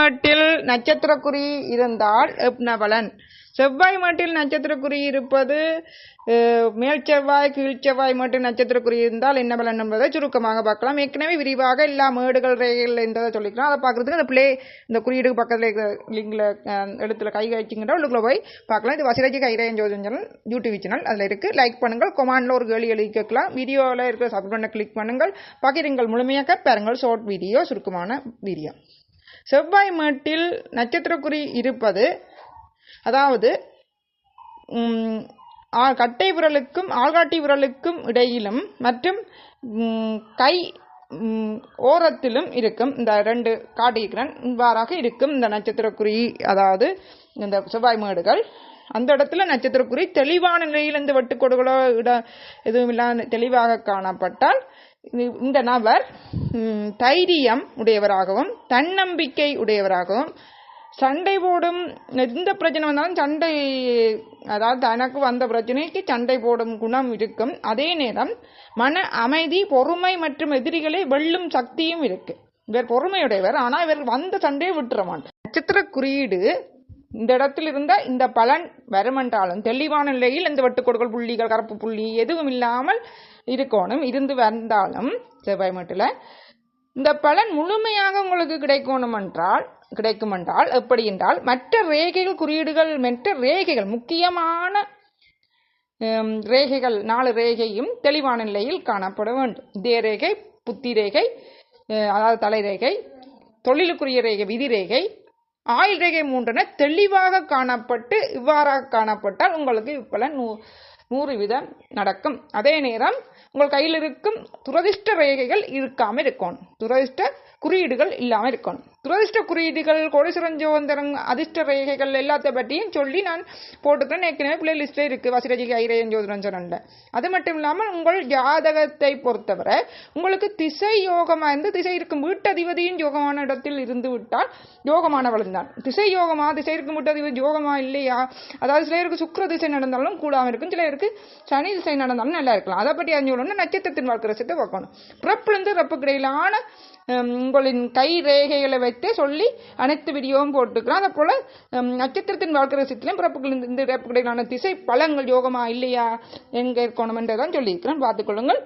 மட்டில் நட்சத்திரக்குறி இருந்தால் எப்ன பலன் செவ்வாய் மட்டில் நட்சத்திரக்குறி இருப்பது மேல் செவ்வாய் கீழ் செவ்வாய் மட்டும் நட்சத்திரக்குறி இருந்தால் என்ன பலன் என்பதை சுருக்கமாக பார்க்கலாம். ஏற்கனவே விரிவாக எல்லா மேடுகள் ரேகைகள் இருந்ததை சொல்லிக்கலாம் அதை பார்க்குறதுக்கு அந்த பிளே இந்த குறியீடுக்கு பக்கத்தில் இருக்கிற லிங்கில் இடத்துல கை காய்ச்சிங்கிற உள்ளுக்குள்ள போய் பார்க்கலாம். இது வசிராஜி கைரேன் ஜோதின் சேனல் யூடியூப் சேனல் அதில் இருக்குது லைக் பண்ணுங்கள். கொமாண்டில் ஒரு கேள்வி எழுதி கேட்கலாம். வீடியோவில் இருக்கிற சப்ஸ்கிரைப் பண்ண கிளிக் பண்ணுங்கள். பகிருங்கள் முழுமையாக. பாருங்கள் ஷார்ட் வீடியோ சுருக்கமான வீடியோ செவ்வாய் மேட்டில் நட்சத்திரக்குறி இருப்பது அதாவது ஆ- கட்டை விரலுக்கும் ஆள்காட்டி விரலுக்கும் இடையிலும் மற்றும் கை ஓரத்திலும் இருக்கும் இந்த ரெண்டு காட்டியிருக்கிறேன். இவ்வாறாக இருக்கும் இந்த நட்சத்திரக்குறி அதாவது இந்த செவ்வாய் மேடுகள். அந்த இடத்துல நட்சத்திரக்குறி தெளிவான நிலையில் இந்த வெட்டுக்கோடுகளோ இட எதுவும் இல்லாத தெளிவாக காணப்பட்டால் இந்த நபர் தைரியம் உடையவராகவும் தன்னம்பிக்கை உடையவராகவும் சண்டை போடும் எந்த பிரச்சனை வந்தாலும் சண்டை அதாவது தனக்கு வந்த பிரச்சனைக்கு சண்டை போடும் குணம் இருக்கும். அதே நேரம் மன அமைதி பொறுமை மற்றும் எதிரிகளை வெல்லும் சக்தியும் இருக்கு. இவர் பொறுமையுடையவர் ஆனால் இவர் வந்த சண்டையை விட்டுற மாட்டார் நட்சத்திர குறியீடு இந்த இடத்தில் இருந்த இந்த பலன் வருமென்றாலும் தெளிவான நிலையில் இந்த வெட்டுக்கோடுகள் புள்ளிகள் கருப்பு புள்ளி எதுவும் இல்லாமல் இருக்கணும். இருந்து வந்தாலும் செவ்வாய் மட்டில் இந்த பலன் முழுமையாக உங்களுக்கு கிடைக்கணும் என்றால் கிடைக்கும் என்றால் எப்படி என்றால் மற்ற ரேகைகள் குறியீடுகள் மற்ற ரேகைகள் முக்கியமான ரேகைகள் நாலு ரேகையும் தெளிவான நிலையில் காணப்பட வேண்டும். இதே ரேகை புத்தி ரேகை அதாவது தலை ரேகை தொழிலுக்குரிய ரேகை விதி ரேகை ஆயுள் ரேகை மூன்றன தெளிவாக காணப்பட்டு இவ்வாறாக காணப்பட்டால் உங்களுக்கு இப்பலன் நூ நூறு வீதம் நடக்கும். அதே நேரம் உங்கள் கையில் இருக்கும் துரதிர்ஷ்ட ரேகைகள் இருக்காமல் இருக்கும். துரதிஷ்ட துரதிர்ஷ்ட குறியீடுகள் இல்லாமல் இருக்கணும். துரதிர்ஷ்ட குறியீடுகள் கோடீஸ்வரஞ்சோந்தரம் அதிர்ஷ்ட ரேகைகள் எல்லாத்த பற்றியும் சொல்லி நான் போட்டுக்கிறேன். ஏற்கனவே லிஸ்ட்டில் இருக்கு. வசிரஜி ஐரேயன் ஜோதிடன் அது மட்டும் இல்லாமல் உங்கள் ஜாதகத்தை பொறுத்தவரை உங்களுக்கு திசை யோகமாக இருந்து திசை இருக்கும் வீட்டதிபதியும் யோகமான இடத்தில் இருந்து விட்டால் யோகமானவளும் தான். திசை யோகமா திசை இருக்கும் வீட்டதிபதி யோகமா இல்லையா? அதாவது சிலருக்கு சுக்கிர திசை நடந்தாலும் கூடாம இருக்கும். சிலருக்கு சனி திசை நடந்தாலும் நல்லா இருக்கலாம். அதை பற்றி அறிஞ்சோம்னா நட்சத்திரத்தின் வாழ்க்கை ரசத்தை பார்க்கணும். பிறப்புலேருந்து பிறப்புக்கு இடையிலான உங்களின் கை ரேகைகளை வைத்து சொல்லி அனைத்து வீடியோவும் போட்டுக்கிறோம். அதே போல நட்சத்திரத்தின் வாழ்க்கை ரசத்திலையும் பிறப்புகள் இந்த- இந்த திசை பலங்கள் யோகமா இல்லையா எங்க இருக்கணும் என்றதான் சொல்லியிருக்கிறேன் பார்த்துக்கொள்ளுங்கள்